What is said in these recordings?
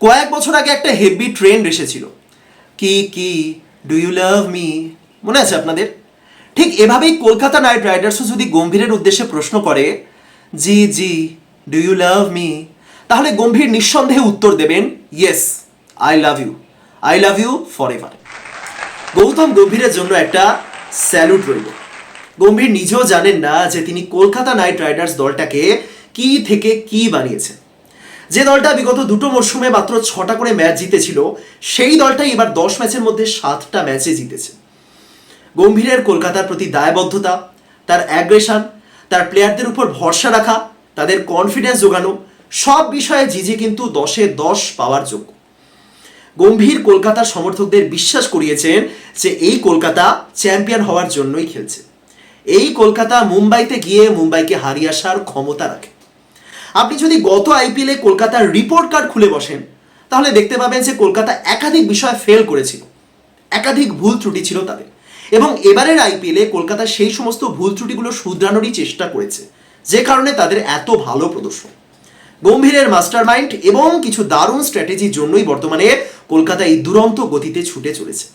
কয়েক বছর আগে একটা হেভি ট্রেন্ড এসেছিল। কি কি ডু ইউ লাভ মি মনে আছে আপনাদের? ঠিক এভাবেই কলকাতা নাইট রাইডার্সও যদি গম্ভীরের উদ্দেশ্যে প্রশ্ন করে, G G do you love me তাহলে গম্ভীর নিঃসন্দেহে উত্তর দেবেন yes I love you I love you forever ever Gautam গম্ভীরের জন্য একটা স্যালুট রইল। গম্ভীর নিজেও জানেন না যে তিনি কলকাতা নাইট রাইডার্স দলটাকে কি থেকে কি বানিয়েছেন। যে দলটা বিগত দুটো মরশুমে মাত্র ছটা করে ম্যাচ জিতেছিল, সেই দলটাই এবার দশ ম্যাচের মধ্যে সাতটা ম্যাচে জিতেছে। গম্ভীরের কলকাতার প্রতি দায়বদ্ধতা, তার অ্যাগ্রেশন তার প্লেয়ারদের উপর ভরসা রাখা, তাদের কনফিডেন্স জোগানো, সব বিষয়ে জিজি কিন্তু দশে দশ পাওয়ার যোগ্য। গম্ভীর কলকাতার সমর্থকদের বিশ্বাস করিয়েছেন যে এই কলকাতা চ্যাম্পিয়ন হওয়ার জন্যই খেলছে। এই কলকাতা মুম্বাইতে গিয়ে মুম্বাইকে হারিয়ে আসার ক্ষমতা রাখে। আপনি যদি গত আইপিএলে কলকাতার রিপোর্ট কার্ড খুলে বসেন, তাহলে দেখতে পাবেন যে কলকাতা একাধিক বিষয়ে ফেল করেছিল। একাধিক ভুল ত্রুটি ছিল তাদের। এবং এবারের আইপিএলে কলকাতা সেই সমস্ত ভুল ত্রুটিগুলো শুধরানোরই চেষ্টা করেছে, যে কারণে তাদের এত ভালো প্রদর্শন। গম্ভীরের মাস্টার মাইন্ড এবং কিছু দারুণ স্ট্র্যাটেজির জন্যই বর্তমানে কলকাতা এই দুরন্ত গতিতে ছুটে চলেছে।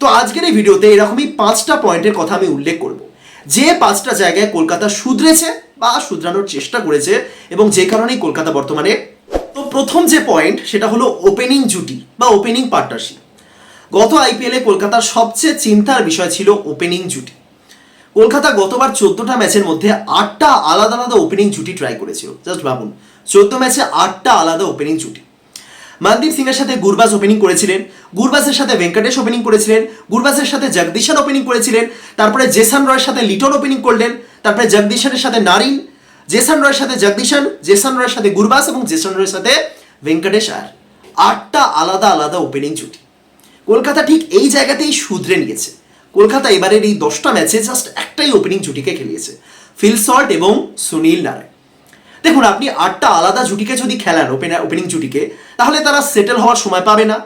তো আজকের এই ভিডিওতে এরকমই পাঁচটা পয়েন্টের কথা আমি উল্লেখ করব। যে পাঁচটা জায়গায় কলকাতা শুধরেছে বা শুধরানোর চেষ্টা করেছে এবং যে কারণেই কলকাতা বর্তমানে, তো প্রথম যে পয়েন্ট সেটা হলো ওপেনিং জুটি বা ওপেনিং পার্টনারশিপ গত আইপিএলে কলকাতার সবচেয়ে চিন্তার বিষয় ছিল ওপেনিং জুটি। কলকাতা গতবার চোদ্দটা ম্যাচের মধ্যে আটটা আলাদা আলাদা ওপেনিং জুটি ট্রাই করেছিল। জাস্ট ভাবুন, চোদ্দ ম্যাচে আটটা আলাদা ওপেনিং জুটি। মনদীপ সিং এর সাথে গুরবাজ ওপেনিং করেছিলেন, গুরবাজের সাথে ভেঙ্কটেশ ওপেনিং করেছিলেন, গুরবাজের সাথে জগদীশন ওপেনিং করেছিলেন, তারপরে জেসান রয়ের সাথে লিটন ওপেনিং করলেন, তারপরে জগদীশনের সাথে নারিন, জেসান রয়ের সাথে জগদীশন জেসান রয়ের সাথে গুরবাজ এবং জেসান রয়ের সাথে ভেঙ্কটেশ আর আটটা আলাদা আলাদা ওপেনিং জুটি। কলকাতা ঠিক এই জায়গাতেই শুধরে নিয়েছে। কলকাতা এবারের এই দশটা ম্যাচে জাস্ট একটাই ওপেনিং জুটিকে খেলিয়েছে। ফিল সল্ট এবং সুনীল নারায়ণ। দেখুন, আপনি আটটা আলাদা জুটিকে যদি খেলান ওপেনার ওপেনিং জুটিকে, তাহলে তারা সেটেল হওয়ার সময় পাবে না।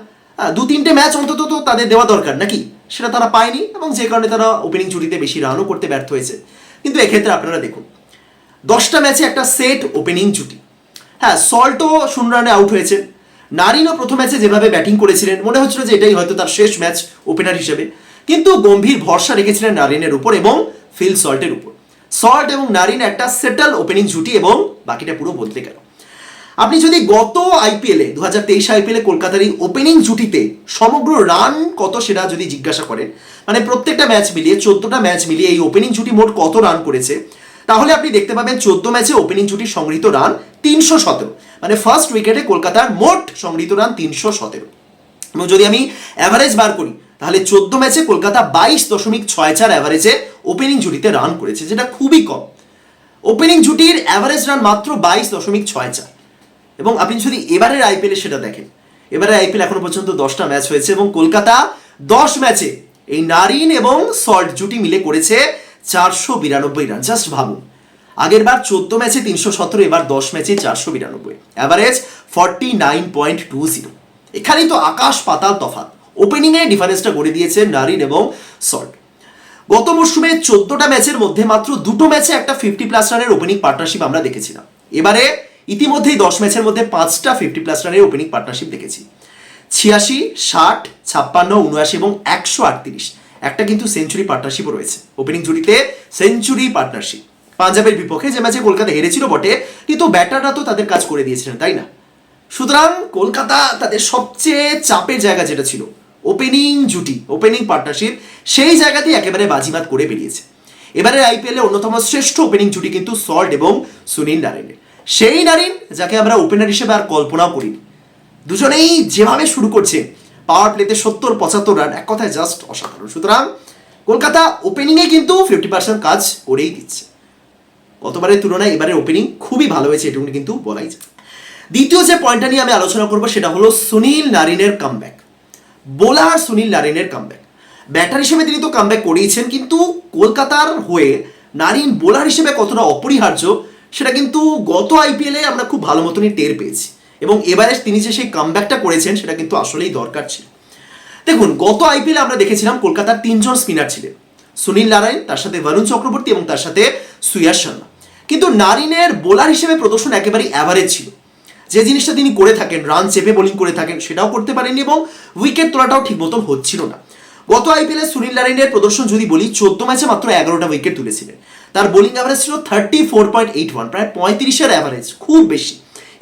দু তিনটে ম্যাচ অন্তত তো তাদের দেওয়া দরকার নাকি? সেটা তারা পায়নি এবং যে কারণে তারা ওপেনিং জুটিতে বেশি রানও করতে ব্যর্থ হয়েছে। কিন্তু এক্ষেত্রে আপনারা দেখুন, দশটা ম্যাচে একটা সেট ওপেনিং জুটি। হ্যাঁ সল্টও শূন্য রানে আউট হয়েছে। নারিনও প্রথম ম্যাচে যেভাবে ব্যাটিং করেছিলেন, মনে হচ্ছিল যে এটাই হয়তো তার শেষ ম্যাচ ওপেনার হিসেবে। কিন্তু গম্ভীর ভরসা রেখেছিলেন নারিনের উপর এবং ফিল সল্টের উপর। সল্ট এবং নারিন একটা সেটেল ওপেনিং জুটি এবং বাকিটা পুরো বদলে গেল। আপনি যদি গত আইপিএলে দু হাজার তেইশ আইপিএলে কলকাতার এই ওপেনিং জুটিতে সমগ্র রান কত সেটা যদি জিজ্ঞাসা করেন মানে প্রত্যেকটা ম্যাচ মিলিয়ে, চোদ্দটা ম্যাচ মিলিয়ে এই ওপেনিং জুটি মোট কত রান করেছে, তাহলে আপনি দেখতে পাবেন চোদ্দ ম্যাচে ওপেনিং জুটির সংগৃহীত রান তিনশো সতেরো। মানে ফার্স্ট উইকেটে কলকাতার মোট সংগৃহীত রান তিনশো সতেরো। এবং যদি আমি অ্যাভারেজ বার করি তাহলে চোদ্দ ম্যাচে কলকাতা বাইশ দশমিক ছয় চার অ্যাভারেজে ওপেনিং জুটিতে রান করেছে, যেটা খুবই কম। ওপেনিং জুটির অ্যাভারেজ রান মাত্র বাইশ দশমিক ছয় চার। এবং আপনি যদি এবারের আইপিএলে সেটা দেখেন এবারে আইপিএল এখনও পর্যন্ত দশটা ম্যাচ হয়েছে এবং কলকাতা দশ ম্যাচে এই নারিন এবং সল্ট জুটি মিলে করেছে চারশো বিরানব্বই রান জাস্ট ভাবুন। আগের বার চোদ্দ ম্যাচে তিনশো সতেরো, এবার দশ ম্যাচে চারশো বিরানব্বই। Average forty nine point two zero এখানেই তো আকাশ পাতাল তফাৎ। ওপেনিংয়ে ডিফারেন্সটা গড়ে দিয়েছে নারিন এবং সল্ট। গত মরশুমে চোদ্দটা ম্যাচের মধ্যে মাত্র দুটো ম্যাচে একটা ফিফটি প্লাস রানের ওপেনিং পার্টনারশিপ আমরা দেখেছিলাম। এবারে ইতিমধ্যেই দশ ম্যাচের মধ্যে পাঁচটা ফিফটি প্লাস রানের ওপেনিং পার্টনারশিপ দেখেছি। ছিয়াশি, ষাট, ছাপ্পান্ন, উনআশি এবং একশো আটত্রিশ। একটা কিন্তু সেঞ্চুরি পার্টনারশিপও রয়েছে। ওপেনিং জুড়িতে সেঞ্চুরি পার্টনারশিপ পাঞ্জাবের বিপক্ষে যে ম্যাচে কলকাতা হেরেছিল বটে, কিন্তু ব্যাটাররা তো তাদের কাজ করে দিয়েছিলেন, তাই না? সুতরাং কলকাতা তাদের সবচেয়ে চাপের জায়গা যেটা ছিল ওপেনিং জুটি ওপেনিং পার্টনারশিপ সেই জায়গাতেই একেবারে বাজিমাত করে বেরিয়েছে। এবারে আইপিএলে অন্যতম শ্রেষ্ঠ ওপেনিং জুটি কিন্তু সল্ট এবং সুনীল নারিনের সেই নারিন যাকে আমরা ওপেনার হিসেবে আর কল্পনাও করিনি। দুজনেই যেভাবে শুরু করছে পাওয়ার প্লেতে সত্তর, পঁচাত্তর রান এক কথায় জাস্ট অসাধারণ। সুতরাং কলকাতা ওপেনিংয়ে কিন্তু ফিফটি পার্সেন্ট কাজ করেই দিচ্ছে। গতবারের তুলনায় এবারের ওপেনিং খুবই ভালো হয়েছে এটুকু কিন্তু বলাই যায়। দ্বিতীয় যে পয়েন্টটা নিয়ে আমি আলোচনা করব, সেটা হলো সুনীল নারিনের কামব্যাক বোলার সুনীল নারিনের কামব্যাক ব্যাটার হিসেবে তিনি তো কামব্যাক করিয়েছেন, কিন্তু কলকাতার হয়ে নারিন বোলার হিসেবে কতটা অপরিহার্য, সেটা কিন্তু গত আইপিএলে আমরা খুব ভালো মতনই টের পেয়েছি। এবং এবারে তিনি যে সেই কামব্যাকটা করেছেন, সেটা কিন্তু আসলেই দরকার ছিল। দেখুন, গত আইপিএলে আমরা দেখেছিলাম কলকাতার তিনজন স্পিনার ছিলেন। সুনীল নারায়ণ, তার সাথে বরুণ চক্রবর্তী এবং তার সাথে সুয়াস শর্মা। কিন্তু নারিনের বোলার হিসেবে প্রদর্শন একেবারেই অ্যাভারেজ ছিল। যে জিনিসটা তিনি করে থাকেন রান চেপে বোলিং করে থাকেন, সেটাও করতে পারেননি এবং উইকেট তোলাটাও ঠিক মতন হচ্ছিল না। গত আইপিএলে সুনীল নারায়ণের প্রদর্শন যদি বলি, চোদ্দ ম্যাচে মাত্র এগারোটা উইকেট তুলেছিলেন। তার বোলিং অ্যাভারেজ ছিল thirty four point eight one প্রায় পঁয়ত্রিশের অ্যাভারেজ খুব বেশি।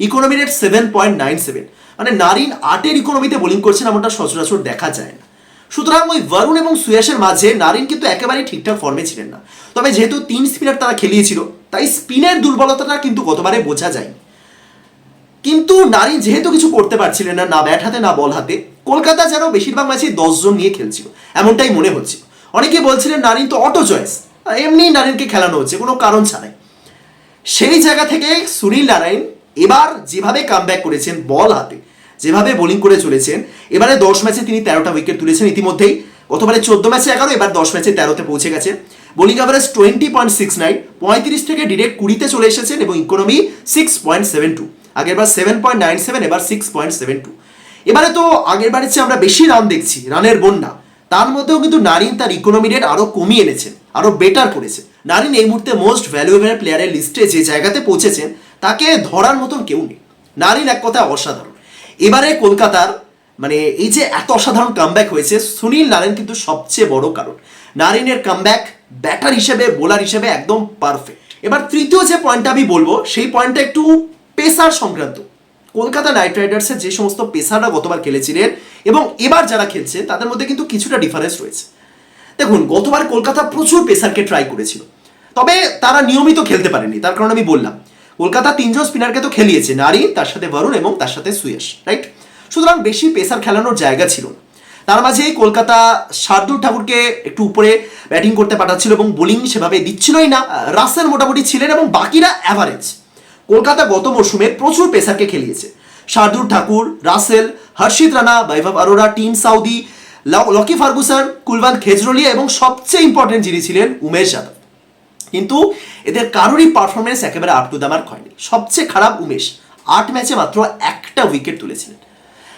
Economy rate seven point nine seven মানে নারিন আটের ইকোনমিতে বোলিং করছেন এমনটা সচরাচর দেখা যায় না। সুতরাং ওই বরুণ এবং সুয়াসের মাঝে নারিন কিন্তু একেবারেই ঠিকঠাক ফর্মে ছিলেন না। তবে যেহেতু তিন স্পিনার তারা খেলিয়েছিল, তাই স্পিনের দুর্বলতাটা কিন্তু গতবারে বোঝা যায়নি। কিন্তু নারী যেহেতু কিছু করতে পারছিলেন না না ব্যাট হাতে, না বল হাতে, কলকাতা যেন বেশিরভাগ ম্যাচে দশজন নিয়ে খেলছিল। এমনটাই মনে হচ্ছিল অনেকে বলছিলেন নারিন তো অটো চয়েস এমনি নারীনকে খেলানো হচ্ছে, কোনো কারণ ছাড়াই। সেই জায়গা থেকে সুনীল নারায়ণ এবার যেভাবে কামব্যাক করেছেন বল হাতে, যেভাবে বোলিং করে চলেছেন, এবারে দশ ম্যাচে তিনি তেরোটা উইকেট তুলেছেন ইতিমধ্যেই। গতবারে চোদ্দ ম্যাচে এগারো, এবার দশ ম্যাচে তেরোতে পৌঁছে গেছে। Bowling average twenty point six nine পঁয়ত্রিশ থেকে ডিরেক্ট কুড়িতে চলে এসেছেন এবং economy six point seven two আগেরবার সেভেন পয়েন্ট নাইন সেভেন এবার সিক্স পয়েন্ট সেভেন টু এবারে তো আগের বারের চেয়ে আমরা বেশি রান দেখছি, রানের বন্যা। তার মধ্যেও কিন্তু নারিন তার ইকোনমি রেট আরও কমিয়ে এনেছেন আরও বেটার করেছে। নারিন এই মুহূর্তে মোস্ট ভ্যালুয়েবল প্লেয়ারের লিস্টে যে জায়গাতে পৌঁছেছেন তাকে ধরার মতন কেউ নেই। নারিন এক কথায় অসাধারণ। এবারে কলকাতার মানে এই যে এত অসাধারণ কামব্যাক হয়েছে, সুনীল নারায়ণ কিন্তু সবচেয়ে বড় কারণ। নারিনের কামব্যাক ব্যাটার হিসেবে বোলার হিসেবে একদম পারফেক্ট এবার তৃতীয় যে পয়েন্টটা আমি বলব, সেই পয়েন্টটা একটু পেসার সংক্রান্ত। কলকাতা নাইট রাইডার্সের যে সমস্ত পেসাররা গতবার খেলেছিলেন এবং এবার যারা খেলছে, তাদের মধ্যে কিন্তু কিছুটা ডিফারেন্স রয়েছে। দেখুন, গতবার কলকাতা প্রচুর পেসারকে ট্রাই করেছিল। তবে তারা নিয়মিত খেলতে পারেনি, তার কারণ আমি বললাম। কলকাতা তিনজন স্পিনারকে তো খেলিয়েছে, নারী, তার সাথে বরুণ এবং তার সাথে সুয়েশ রাইট সুতরাং বেশি পেসার খেলানোর জায়গা ছিল না। তার মাঝে কলকাতা শার্দুল ঠাকুরকে একটু উপরে ব্যাটিং করতে পাঠাচ্ছিল এবং বোলিং সেভাবে দিচ্ছিলই না। রাসেল মোটামুটি ছিলেন এবং বাকিরা অ্যাভারেজ কলকাতা গত মরশুমে প্রচুর পেসারকে খেলিয়েছে। Shardul Thakur, Russell, Harshit Rana, Vaibhav Arora Tim Southee Lockie Ferguson Kulwant Khejroliya এবং সবচেয়ে ইম্পর্টেন্ট যিনি ছিলেন, উমেশ যাদব। কিন্তু এদের কারোরই পারফরমেন্স একেবারে আপ টু দ্য মার্ক হয়নি। সবচেয়ে খারাপ উমেশ, আট ম্যাচে মাত্র একটা উইকেট তুলেছিলেন।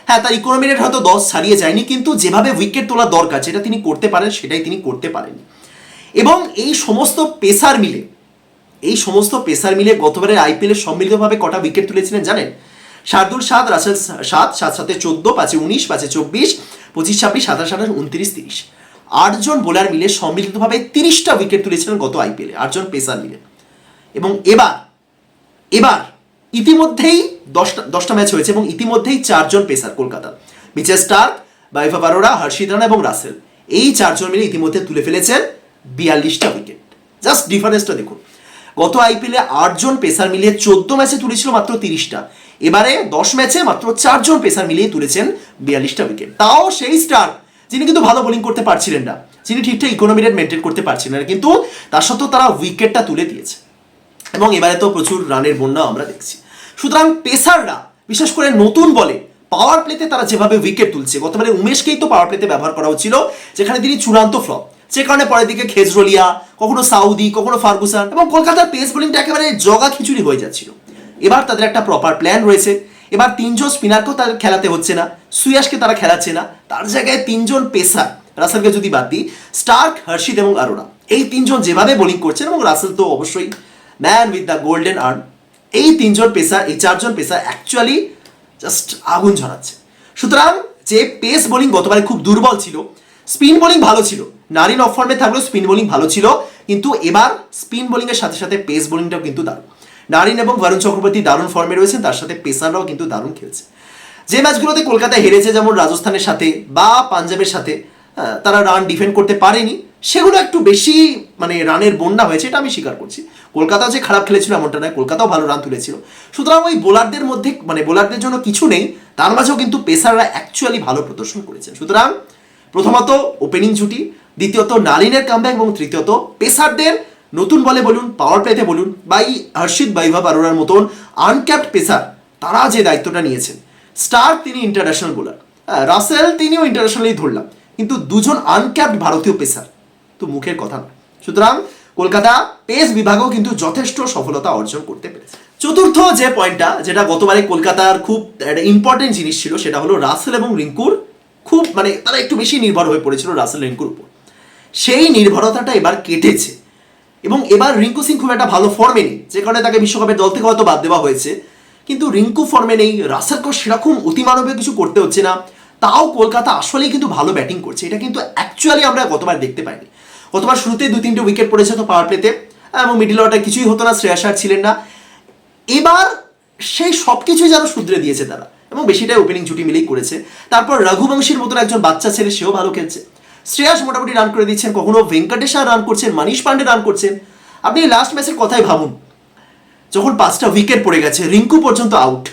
হ্যাঁ তার ইকোনমি রেট হয়তো দশ ছাড়িয়ে যায়নি, কিন্তু যেভাবে উইকেট তোলা দরকার, যেটা তিনি করতে পারেন, সেটাই তিনি করতে পারেননি। এবং এই সমস্ত পেসার মিলে এই সমস্ত পেসার মিলে গতবারের আইপিএলে সম্মিলিতভাবে কটা উইকেট তুলেছিলেন জানেন? শার্দুল সাত রাসেল সাত সাত সাথে চোদ্দ, পাঁচে উনিশ, পাঁচে চব্বিশ, পঁচিশ ছাব্বিশ, সাতাশ আঠাশ, উনত্রিশ, তিরিশ। আটজন বোলার মিলে সম্মিলিতভাবে তিরিশটা উইকেট তুলেছিলেন গত আইপিএলে, আটজন পেসার মিলে। এবং এবার এবার ইতিমধ্যেই দশটা দশটা ম্যাচ হয়েছে এবং ইতিমধ্যেই চারজন পেসার কলকাতার। মিচেল স্টার্ক, বাইফা বারোরা, হর্ষিত রানা এবং রাসেল। এই চারজন মিলে ইতিমধ্যে তুলে ফেলেছেন বিয়াল্লিশটা উইকেট জাস্ট ডিফারেন্সটা দেখুন। গত আইপিএলে আটজন পেসার মিলিয়ে চোদ্দ ম্যাচে তুলেছিল মাত্র তিরিশটা। এবারে দশ ম্যাচে মাত্র চারজন পেসার মিলিয়ে তুলেছেন বিয়াল্লিশটা উইকেট তাও সেই স্টার যিনি কিন্তু ভালো বোলিং করতে পারছিলেন না। যিনি ঠিকঠাক ইকোনমি রেট মেনটেন করতে পারছিলেন না, কিন্তু তার সত্ত্বেও তারা উইকেটটা তুলে দিয়েছে। এবং এবারে তো প্রচুর রানের বন্যা আমরা দেখছি। সুতরাং পেসাররা বিশেষ করে নতুন বলে পাওয়ার প্লেতে তারা যেভাবে উইকেট তুলছে গতবারে উমেশকেই তো পাওয়ার প্লেতে ব্যবহার করা হচ্ছিল যেখানে তিনি চূড়ান্ত ফ্লপ যে কারণে পরের দিকে খেজরলিয়া, কখনো সাউদি, কখনো ফার্গুসান এবং কলকাতার পেস বোলিংটা একেবারে জগা খিচুড়ি হয়ে যাচ্ছিল। এবার তাদের একটা প্রপার প্ল্যান রয়েছে। এবার তিনজন স্পিনারকেও তাদের খেলাতে হচ্ছে না, সুয়াসকে তারা খেলাচ্ছে না, তার জায়গায় তিনজন পেসার, রাসেলকে যদি বাদ দিই, স্টার্ক, হর্ষিত এবং আরোরা এই তিনজন যেভাবে বোলিং করছেন এবং রাসেল তো অবশ্যই man with the golden arm এই তিনজন পেসার, এই চারজন পেসার অ্যাকচুয়ালি জাস্ট আগুন ঝরাচ্ছে। সুতরাং যে পেস বোলিং গতবারে খুব দুর্বল ছিল স্পিন বোলিং ভালো ছিল। নারিন অফ ফর্মে থাকলেও স্পিন বোলিং ভালো ছিল, কিন্তু এবার স্পিন বোলিং এর সাথে সাথে পেস বোলিংটাও কিন্তু দারুণ। নারিন এবং বরুণ চক্রবর্তী দারুণ ফর্মে রয়েছেন, তার সাথে পেসাররাও কিন্তু দারুণ খেলছে। যে ম্যাচগুলোতে কলকাতা হেরেছে, যেমন রাজস্থানের সাথে বা পাঞ্জাবের সাথে তারা রান ডিফেন্ড করতে পারেনি, সেগুলো একটু বেশি মানে রানের বন্যা হয়েছে, এটা আমি স্বীকার করছি। কলকাতা যে খারাপ খেলেছিল এমনটা নয়, কলকাতাও ভালো রান তুলেছিল। সুতরাং ওই বোলারদের মধ্যে মানে বোলারদের জন্য কিছু নেই, তার মাঝেও কিন্তু পেসাররা অ্যাকচুয়ালি ভালো প্রদর্শন করেছেন। সুতরাং প্রথমত ওপেনিং জুটি দ্বিতীয়ত নারিনের কামব্যাক এবং তৃতীয়ত পেসারদের নতুন বলে বলুন পাওয়ার প্লেতে বলুন বা এই হর্ষিত বাইভা আরোরার মতন আনক্যাপ্ট পেসার তারা যে দায়িত্বটা নিয়েছেন। স্টার তিনি ইন্টারন্যাশনাল বোলার রাসেল তিনিও ইন্টারন্যাশনালি ধরলাম, কিন্তু দুজন আনক্যাপ্ট ভারতীয় পেসার, তো মুখের কথা না সুতরাং কলকাতা পেস বিভাগেও কিন্তু যথেষ্ট সফলতা অর্জন করতে পেরেছে। চতুর্থ যে পয়েন্টটা যেটা গতবারে কলকাতার খুব, একটা ইম্পর্টেন্ট জিনিস ছিল, সেটা হলো রাসেল এবং রিঙ্কুর খুব মানে তারা একটু বেশি নির্ভর হয়ে পড়েছিল রাসেল রিঙ্কুর উপর। সেই নির্ভরতাটা এবার কেটেছে। এবং এবার রিঙ্কু সিং খুব একটা ভালো ফর্মে নেই, যে কারণে তাকে বিশ্বকাপের দল থেকে হয়তো বাদ দেওয়া হয়েছে। কিন্তু রিঙ্কু ফর্মে নেই রাসেলকেও সেরকম অতিমানবীয় কিছু করতে হচ্ছে না। তাও কলকাতা আসলেই কিন্তু ভালো ব্যাটিং করছে। এটা কিন্তু অ্যাকচুয়ালি আমরা গতবার দেখতে পাইনি। গতবার শুরুতেই দু তিনটে উইকেট পড়েছে তো পাওয়ার প্লেতে এবং মিডিল অর্ডার কিছুই হতো না, শ্রেয়াস আর ছিলেন না। এবার সেই সব কিছুই যেন শুধরে দিয়েছে তারা। এবং বেশিটাই ওপেনিং জুটি মিলেই করেছে। তারপর রঘুবংশীর মতন একজন বাচ্চা ছেলে, সেও ভালো খেলছে। শ্রেয়াস মোটামুটি রান করে দিচ্ছেন, কখনো ভেঙ্কটেশ্বর রান করছেন, মানিশ পান্ডে রান করছেন। আপনি লাস্ট ম্যাচের কথাই ভাবুন। যখন পাঁচটা উইকেট পড়ে গেছে, রিঙ্কু পর্যন্ত আউট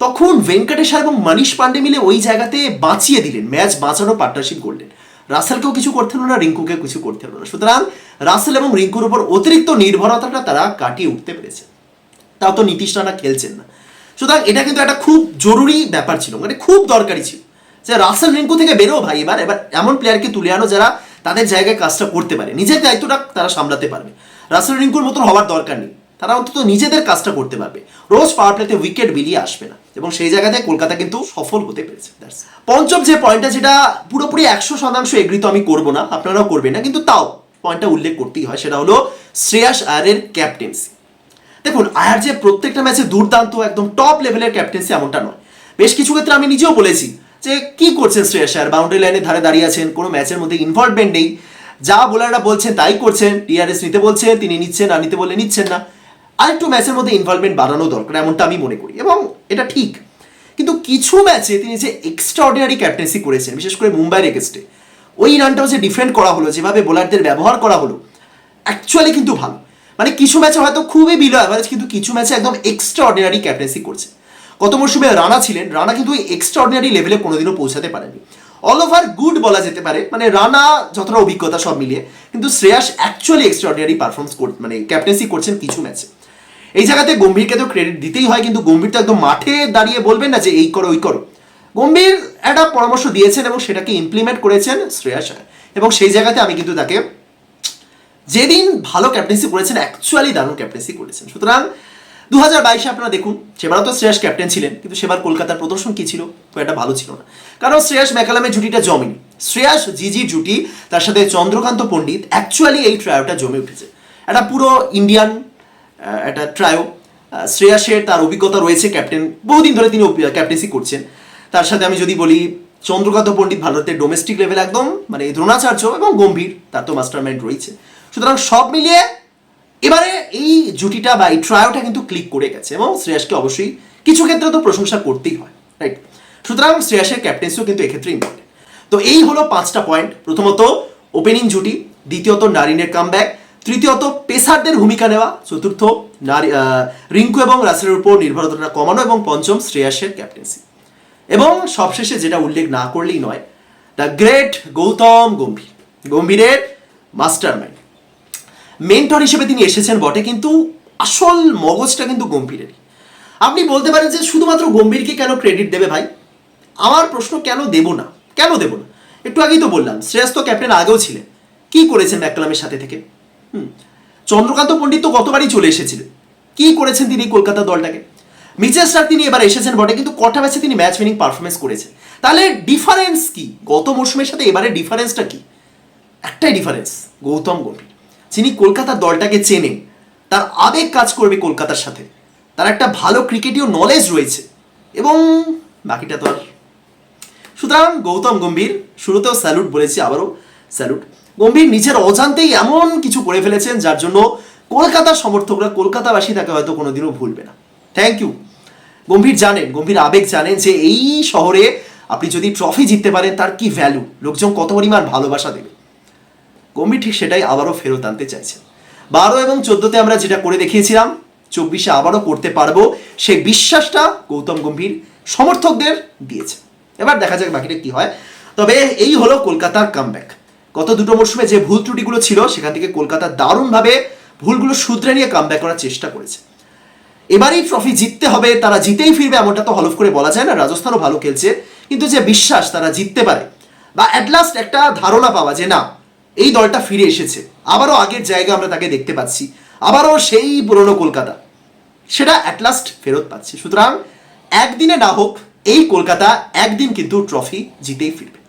তখন ভেঙ্কটেশ্বর এবং মানিশ পান্ডে মিলে ওই জায়গাতে বাঁচিয়ে দিলেন ম্যাচ বাঁচানো পার্টনারশিপ করলেন। রাসেলকেও কিছু করতে হলো না রিঙ্কুকে কিছু করতে হলো না। সুতরাং রাসেল এবং রিঙ্কুর উপর অতিরিক্ত নির্ভরতাটা তারা কাটিয়ে উঠতে পেরেছে। তাও তো নীতিশ রানা খেলছেন না। সুতরাং এটা কিন্তু একটা খুব জরুরি ব্যাপার ছিল মানে খুব দরকারি ছিল। যে রাসেল রিঙ্কু থেকে বেরো ভাই, এবার এবার এমন প্লেয়ারকে তুলে আনো যারা তাদের জায়গায় কাজটা করতে পারে। নিজের দায়িত্বটা তারা সামলাতে পারবে। রাসেল রিঙ্কুর মতন হওয়ার দরকার নেই। তারা অন্তত নিজেদের কাজটা করতে পারবে। রোজ পাওয়ার প্লেতে উইকেট বিলিয়ে আসবে না। এবং সেই জায়গাতে কলকাতা কিন্তু সফল হতে পেরেছে। পঞ্চম যে পয়েন্টটা যেটা পুরোপুরি একশো শতাংশ এগ্রি তো আমি করব না, আপনারাও করবেন না, কিন্তু তাও পয়েন্টটা উল্লেখ করতেই হয়, সেটা হলো শ্রেয়াস আয়ারের ক্যাপ্টেন্সি দেখুন আয়ার যে প্রত্যেকটা ম্যাচে দুর্দান্ত একদম টপ লেভেলের ক্যাপ্টেন্সি এমনটা নয়। বেশ কিছু ক্ষেত্রে আমি নিজেও বলেছি যে কি করছেন শ্রেয়াস আয়ার বাউন্ডারি লাইনের ধারে দাঁড়িয়ে আছেন, কোনো ম্যাচের মধ্যে ইনভলভমেন্ট নেই। যা বোলাররা বলছেন তাই করছেন টিআরএস নিতে বলছেন তিনি নিচ্ছেন, আর নিতে বললে নিচ্ছেন না। আরেকটু ম্যাচের মধ্যে ইনভলভমেন্ট বাড়ানো দরকার, এমনটা আমি মনে করি, এবং এটা ঠিক। কিন্তু কিছু ম্যাচে তিনি যে এক্সট্রা অর্ডিনারি ক্যাপ্টেন্সি করেছেন, বিশেষ করে মুম্বাইয়ের এগেস্টে ওই রানটাও যে ডিফেন্ড করা হলো, যেভাবে বোলারদের ব্যবহার করা হলো অ্যাকচুয়ালি কিন্তু ভালো। মানে কিছু ম্যাচে হয়তো খুবই বিলো অ্যাভারেজ কিন্তু কিছু ম্যাচে একদম এক্সট্রা অর্ডিনারি ক্যাপ্টেন্সি করছে। গত মরশুমে রানা ছিলেন, রানা কিন্তু এক্সট্রা অর্ডিনারি লেভেলে কোনোদিনও পৌঁছাতে পারেনি। অল ওভার গুড বলা যেতে পারে মানে রানা যতটা অভিজ্ঞতা সব মিলিয়ে, কিন্তু Shreyas actually extraordinary performance মানে ক্যাপ্টেন্সি করছেন কিছু ম্যাচে এই জায়গাতে গম্ভীরকে তো ক্রেডিট দিতেই হয়, কিন্তু গম্ভীর তো একদম মাঠে দাঁড়িয়ে বলবেন না যে এই করো, ওই করো। গম্ভীর একটা পরামর্শ দিয়েছেন এবং সেটাকে ইমপ্লিমেন্ট করেছেন শ্রেয়াস। এবং সেই জায়গাতে আমি কিন্তু তাকে যেদিন ভালো ক্যাপ্টেন্সি করেছেন অ্যাকচুয়ালি দারুণ ক্যাপ্টেন্সি করেছেন। সুতরাং দু হাজার বাইশে আপনারা দেখুন, সেবারও তো শ্রেয়াস ক্যাপ্টেন ছিলেন, কিন্তু সেবার কলকাতার প্রদর্শন কি ছিল? খুব একটা ভালো ছিল না। কারণ শ্রেয়াস ম্যাকালামের জুটিটা জমেনি। শ্রেয়াস জিজি জুটি, তার সাথে চন্দ্রকান্ত পণ্ডিত অ্যাকচুয়ালি এই ট্রায়োটা জমে উঠেছে। একটা পুরো ইন্ডিয়ান একটা ট্রায়ো শ্রেয়াসের তার অভিজ্ঞতা রয়েছে ক্যাপ্টেন বহুদিন ধরে তিনি ক্যাপ্টেন্সি করছেন। তার সাথে আমি যদি বলি, চন্দ্রকান্ত পণ্ডিত ভারতের ডোমেস্টিক লেভেল একদম মানে দ্রোণাচার্য এবং গম্ভীর, তার তো মাস্টার মাইন্ড রয়েছে। সুতরাং সব মিলিয়ে এবারে এই জুটিটা বা এই ট্রায়োটা কিন্তু ক্লিক করে গেছে এবং শ্রেয়াসকে অবশ্যই কিছু ক্ষেত্রে তো প্রশংসা করতেই হয় রাইট সুতরাং শ্রেয়াসের ক্যাপ্টেন্সিও কিন্তু এক্ষেত্রে ইম্পর্টেন্ট তো এই হলো পাঁচটা পয়েন্ট প্রথমত ওপেনিং জুটি, দ্বিতীয়ত নারিনের কামব্যাক তৃতীয়ত পেসারদের ভূমিকা নেওয়া, চতুর্থ নারী রিঙ্কু এবং রাসেলের উপর নির্ভরতাটা কমানো এবং পঞ্চম শ্রেয়াসের ক্যাপ্টেন্সি এবং সবশেষে যেটা উল্লেখ না করলেই নয় দ্য গ্রেট গৌতম গম্ভীর। গম্ভীরের মাস্টার মাইন্ড মেন্টর হিসেবে তিনি এসেছেন বটে, কিন্তু আসল মগজটা কিন্তু গম্ভীরেরই। আপনি বলতে পারেন যে শুধুমাত্র গম্ভীরকে কেন ক্রেডিট দেবে ভাই? আমার প্রশ্ন কেন দেব না? কেন দেব না? একটু আগেই তো বললাম শ্রেয়াস তো ক্যাপ্টেন আগেও ছিলেন। কি করেছেন ম্যাকলামের সাথে থেকে? হুম, চন্দ্রকান্ত পণ্ডিত তো গতবারই চলে এসেছিলেন। কি করেছেন তিনি কলকাতা দলটাকে? মিচেল স্টার তিনি এবার এসেছেন বটে, কিন্তু কটা ম্যাচে তিনি ম্যাচ উইনিং পারফরমেন্স করেছেন। তাহলে ডিফারেন্স কি? গত মরশুমের সাথে এবারে ডিফারেন্সটা কি? একটাই ডিফারেন্স গৌতম গম্ভীর। যিনি কলকাতার দলটাকে চেনে তার আবেগ কাজ করবে কলকাতার সাথে। তার একটা ভালো ক্রিকেটীয় নলেজ রয়েছে। এবং বাকিটা তো আর। সুতরাং গৌতম গম্ভীর, শুরুতেও স্যালুট বলেছি, আবারও স্যালুট গম্ভীর নিজের অজান্তেই এমন কিছু করে ফেলেছেন, যার জন্য কলকাতার সমর্থকরা কলকাতাবাসী তাকে হয়তো কোনোদিনও ভুলবে না। থ্যাংক ইউ গম্ভীর জানেন, গম্ভীর আবেগ জানেন যে এই শহরে আপনি যদি ট্রফি জিততে পারেন, তার কি ভ্যালু লোকজন কত পরিমাণ ভালোবাসা দেবে? গম্ভীর ঠিক সেটাই আবারও ফেরত আনতে চাইছেন। বারো এবং চোদ্দোতে আমরা যেটা করে দেখিয়েছিলাম, চব্বিশে আবারও করতে পারব, সেই বিশ্বাসটা গৌতম গম্ভীর সমর্থকদের দিয়েছে। এবার দেখা যাক বাকিটা কি হয়। তবে এই হলো কলকাতার কামব্যাক গত দুটো মরশুমে যে ভুল ত্রুটিগুলো ছিল, সেখান থেকে কলকাতা দারুণভাবে ভুলগুলো শুধরে নিয়ে কামব্যাক করার চেষ্টা করেছে। এবারেই ট্রফি জিততে হবে, তারা জিতেই ফিরবে এমনটা তো হলফ করে বলা যায় না, রাজস্থানও ভালো খেলছে। কিন্তু যে বিশ্বাস তারা জিততে পারে, বা অ্যাটলাস্ট একটা ধারণা পাওয়া যে না এই দলটা ফিরে এসেছে। আবারও আগের জায়গা আমরা তাকে দেখতে পাচ্ছি। আবারও সেই পুরনো কলকাতা। সেটা অ্যাটলাস্ট ফেরত পাচ্ছে। সুতরাং একদিনে না হোক, এই কলকাতা একদিন কিন্তু ট্রফি জিতেই ফিরবে।